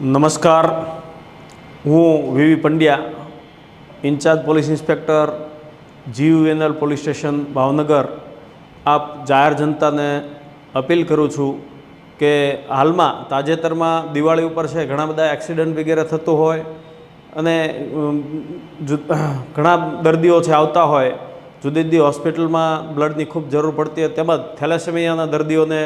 નમસ્કાર. હું V V Pandya, incharge police inspector GUNL police station, Bhavnagar. આપ જાહેર જનતાને અપીલ કરું છું કે હાલમાં તાજેતરમાં દિવાળી ઉપર છે, ઘણા બધા એક્સિડન્ટ વગેરે થતું હોય અને ઘણા દર્દીઓ છે, આવતા હોય. જુદી જુદી હોસ્પિટલમાં બ્લડની ખૂબ જરૂર પડતી હોય, તેમજ થેલેસેમિયાના દર્દીઓને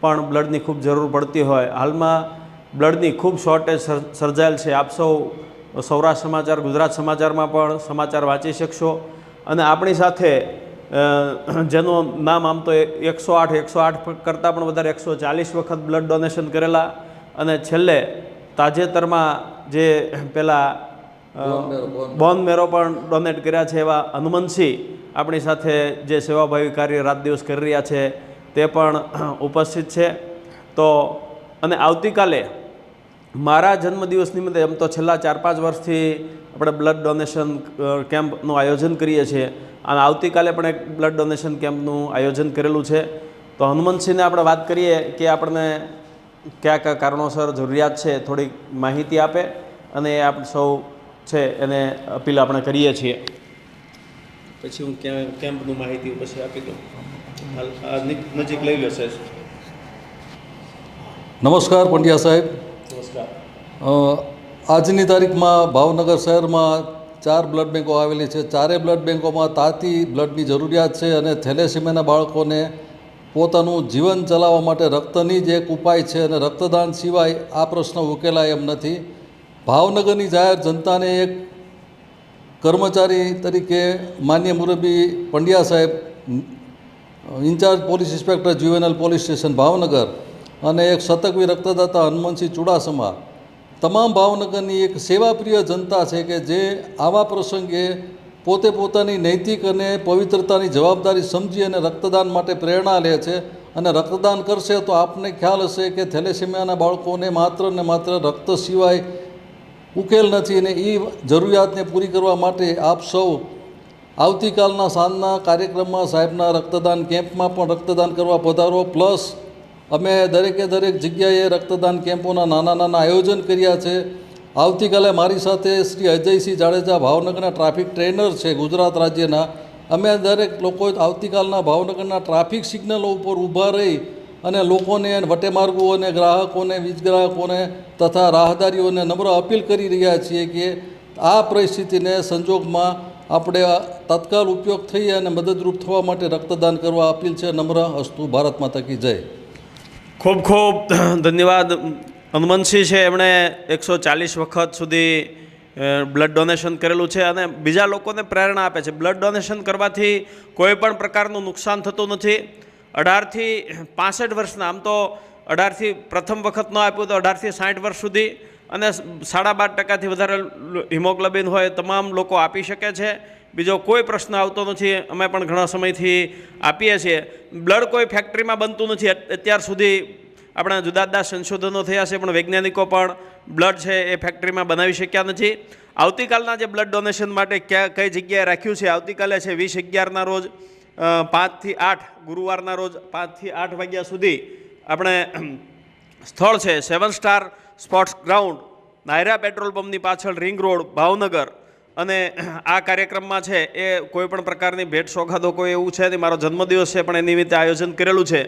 પણ બ્લડની ખૂબ જરૂર પડતી હોય. હાલમાં બ્લડની ખૂબ શોર્ટેજ સર્જાયેલ છે. આપ સૌ સૌરાષ્ટ્ર સમાચાર ગુજરાત સમાચારમાં પણ સમાચાર વાંચી શકશો. અને આપણી સાથે જેનું નામ આમ તો એકસો આઠ એકસો આઠ કરતાં પણ વધારે એકસો ચાલીસ વખત બ્લડ ડોનેશન કરેલા અને છેલ્લે તાજેતરમાં જે પેલા બોન મેરો પણ ડોનેટ કર્યા છે એવા હનુમંતસિંહ આપણી સાથે જે સેવાભાવી કાર્ય રાત દિવસ કરી રહ્યા છે તે પણ ઉપસ્થિત છે. તો અને આવતીકાલે મારા જન્મદિવસ નિમિત્તે એમ તો છેલ્લા ચાર પાંચ વર્ષથી આપણે બ્લડ ડોનેશન કેમ્પનું આયોજન કરીએ છીએ. અને આવતીકાલે પણ એક બ્લડ ડોનેશન કેમ્પનું આયોજન કરેલું છે. તો હનુમંતસિંહને આપણે વાત કરીએ કે આપણને કયા કયા કારણોસર જરૂરિયાત છે થોડીક માહિતી આપે અને એ આપણે સૌ છે એને અપીલ આપણે કરીએ છીએ. પછી હું કેમ્પનું માહિતી પછી આપી દઉં. નજીક લઈ લેશે નમસ્કાર પંડ્યા સાહેબ. આજની તારીખમાં ભાવનગર શહેરમાં ચાર બ્લડ બેન્કો આવેલી છે. ચારે બ્લડ બેંકોમાં તાતી બ્લડની જરૂરિયાત છે અને થેલેસીમિયાના બાળકોને પોતાનું જીવન ચલાવવા માટે રક્તની જ એક ઉપાય છે અને રક્તદાન સિવાય આ પ્રશ્ન ઉકેલાય એમ નથી. ભાવનગરની જાહેર જનતાને એક કર્મચારી તરીકે માન્ય મુરબી પંડ્યા સાહેબ, incharge police inspector GUNL police station Bhavnagar અને એક શતકવી રક્તદાતા હનુમંતસિંહ ચુડાસમા તમામ ભાવનગરની એક સેવાપ્રિય જનતા છે કે જે આવા પ્રસંગે પોતે પોતાની નૈતિક અને પવિત્રતાની જવાબદારી સમજી અને રક્તદાન માટે પ્રેરણા લે છે અને રક્તદાન કરશે તો આપને ખ્યાલ હશે કે થેલેસેમિયાના બાળકોને માત્ર ને માત્ર રક્ત સિવાય ઉકેલ નથી અને એ જરૂરિયાતને પૂરી કરવા માટે આપ સૌ આવતીકાલના સાંજના કાર્યક્રમમાં સાહેબના રક્તદાન કેમ્પમાં પણ રક્તદાન કરવા પધારો. પ્લસ અમે દરેકે દરેક જગ્યાએ રક્તદાન કેમ્પોના નાના નાના આયોજન કર્યા છે. આવતીકાલે મારી સાથે શ્રી અજયસિંહ જાડેજા ભાવનગરના ટ્રાફિક ટ્રેનર છે ગુજરાત રાજ્યના. અમે દરેક લોકો આવતીકાલના ભાવનગરના ટ્રાફિક સિગ્નલો ઉપર ઊભા રહી અને લોકોને વટેમાર્ગોને ગ્રાહકોને વીજ ગ્રાહકોને તથા રાહદારીઓને નમ્ર અપીલ કરી રહ્યા છીએ કે આ પરિસ્થિતિને સંજોગમાં આપણે તત્કાલ ઉપયોગ થઈ અને મદદરૂપ થવા માટે રક્તદાન કરવા અપીલ છે. નમ્ર અસ્તુ ભારત માતા કી જય. ખૂબ ખૂબ ધન્યવાદ. હનુમંતસિંહ છે, એમણે એકસો ચાલીસ વખત સુધી બ્લડ ડોનેશન કરેલું છે અને બીજા લોકોને પ્રેરણા આપે છે. બ્લડ ડોનેશન કરવાથી કોઈ પણ પ્રકારનું નુકસાન થતું નથી. અઢારથી પાસઠ વર્ષના, આમ તો અઢારથી પ્રથમ વખત ન આપ્યું તો અઢારથી સાઠ વર્ષ સુધી અને સાડા બાર ટકાથી વધારે હિમોગ્લોબિન હોય તમામ લોકો આપી શકે છે. બીજો કોઈ પ્રશ્ન આવતો નથી. અમે પણ ઘણા સમયથી આપીએ છીએ. બ્લડ કોઈ ફેક્ટરીમાં બનતું નથી. અત્યાર સુધી આપણા જુદા જુદા સંશોધનો થયા છે, પણ વૈજ્ઞાનિકો પણ બ્લડ છે એ ફેક્ટરીમાં બનાવી શક્યા નથી. આવતીકાલના જે બ્લડ ડોનેશન માટે ક્યાં, કઈ જગ્યાએ રાખ્યું છે, આવતીકાલે છે વીસ અગિયારના રોજ પાંચથી આઠ, ગુરુવારના રોજ પાંચથી આઠ વાગ્યા સુધી આપણે સ્થળ છે, seven star sports ground, Nayara petrol પંપની પાછળ રિંગ રોડ, ભાવનગર. અને આ કાર્યક્રમમાં છે એ કોઈ પણ પ્રકારની ભેટ સોગાદો કોઈ એવું છે નહીં. મારો જન્મદિવસ છે, પણ એ નિમિત્તે આયોજન કરેલું છે.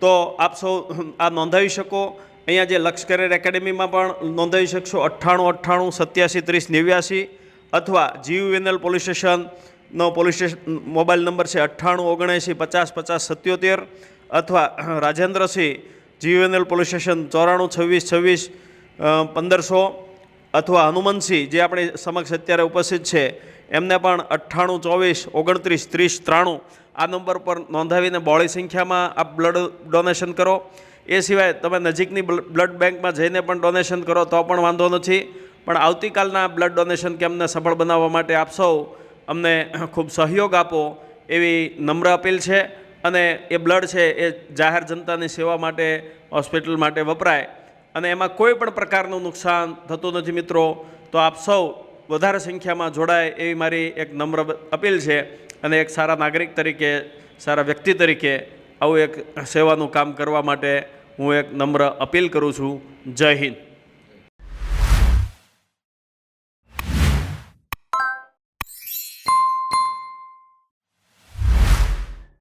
તો આપ સૌ આ નોંધાવી શકો. અહીંયા જે લક્ષ કરિયર એકેડેમીમાં પણ નોંધાવી શકશો અઠ્ઠાણું અઠ્ઠાણું સત્યાસી ત્રીસ નેવ્યાસી અથવા જીયુએનએલ પોલીસ સ્ટેશનનો પોલીસ સ્ટેશન મોબાઈલ નંબર છે અઠ્ઠાણું ઓગણએંસી પચાસ પચાસ સત્યોતેર અથવા રાજેન્દ્રસિંહ જીયુએનએલ પોલીસ સ્ટેશન ચોરાણું છવ્વીસ છવ્વીસ પંદરસો. અથવા હનુમંતસિંહ, જે આપણી સમક્ષ અત્યારે ઉપસ્થિત છે, એમને પણ અઠ્ઠાણું, ચોવીસ, ઓગણત્રીસ, ત્રીસ, ત્રાણું, આ નંબર પર નોંધાવીને બોળી સંખ્યામાં આપ બ્લડ ડોનેશન કરો. એ સિવાય તમે નજીકની બ્લડ બેંકમાં જઈને પણ ડોનેશન કરો તો પણ વાંધો નથી. પણ આવતીકાલના બ્લડ ડોનેશન કેમને સફળ બનાવવા માટે આપ સૌ અમને ખૂબ સહયોગ આપો એવી નમ્ર અપીલ છે. અને એ બ્લડ છે એ જાહેર જનતાની સેવા માટે હોસ્પિટલ માટે વપરાય. અને એમાં કોઈ પણ પ્રકારનું નુકસાન થતું નથી મિત્રો. તો આપ સૌ વધારે સંખ્યામાં જોડાય એવી મારી એક નમ્ર અપીલ છે અને એક સારા નાગરિક તરીકે, સારા વ્યક્તિ તરીકે આવું એક સેવાનું કામ કરવા માટે હું એક નમ્ર અપીલ કરું છું. જય હિન્દ.